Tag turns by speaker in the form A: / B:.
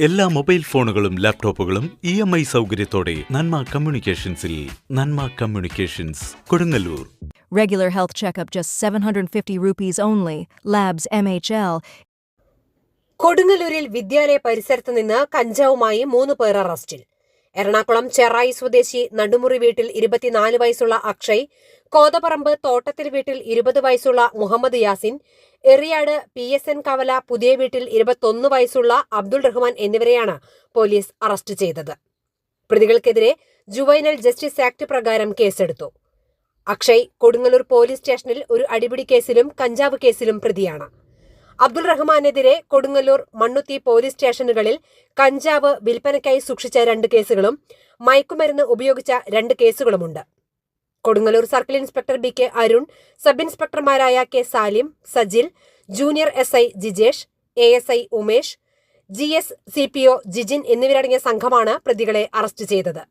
A: എല്ലാ മൊബൈൽ ഫോണുകളും ലാപ്ടോപ്പുകളും ഇ എം ഐ സൗകര്യത്തോടെ നന്മ കമ്മ്യൂണിക്കേഷൻസിൽ Nanma communications Kodungallur
B: Regular health checkup just 750 rupees only. Labs MHL.
C: കൊടുങ്ങല്ലൂരിൽ വിദ്യാലയ പരിസരത്ത് നിന്ന് കഞ്ചാവുമായി മൂന്ന് പേർ അറസ്റ്റിൽ എറണാകുളം ചെറായി സ്വദേശി നടുമുറി വീട്ടിൽ ഇരുപത്തിനാല് വയസ്സുള്ള അക്ഷയ് കോതപറമ്പ് തോട്ടത്തിൽ വീട്ടിൽ ഇരുപത് വയസ്സുള്ള Muhammad Yasin Eriyad P S N കവല പുതിയ വീട്ടിൽ ഇരുപത്തൊന്ന് വയസ്സുള്ള അബ്ദുൾ റഹ്മാൻ എന്നിവരെയാണ് പോലീസ് അറസ്റ്റ് ചെയ്തത്. പ്രതികൾക്കെതിരെ ജുവൈനൽ ജസ്റ്റിസ് ആക്ട് പ്രകാരം കേസെടുത്തു. അക്ഷയ് കൊടുങ്ങല്ലൂർ പോലീസ് സ്റ്റേഷനിൽ ഒരു അടിപിടി കേസിലും കഞ്ചാവ് കേസിലും പ്രതിയാണ്. അബ്ദുൾ റഹ്മാനെതിരെ കൊടുങ്ങല്ലൂർ മണ്ണുത്തി പോലീസ് സ്റ്റേഷനുകളിൽ കഞ്ചാവ് വിൽപ്പനയ്ക്കായി സൂക്ഷിച്ച രണ്ട് കേസുകളും മയക്കുമരുന്ന് ഉപയോഗിച്ച രണ്ട് കേസുകളുമുണ്ട്. Kodungallur circle inspector B K Arun sub ഇൻസ്പെക്ടർമാരായ K Salim Sajil junior S I Jijesh A S I Umesh G S C P O Jijin എന്നിവരടങ്ങിയ സംഘമാണ് പ്രതികളെ അറസ്റ്റ് ചെയ്തത്.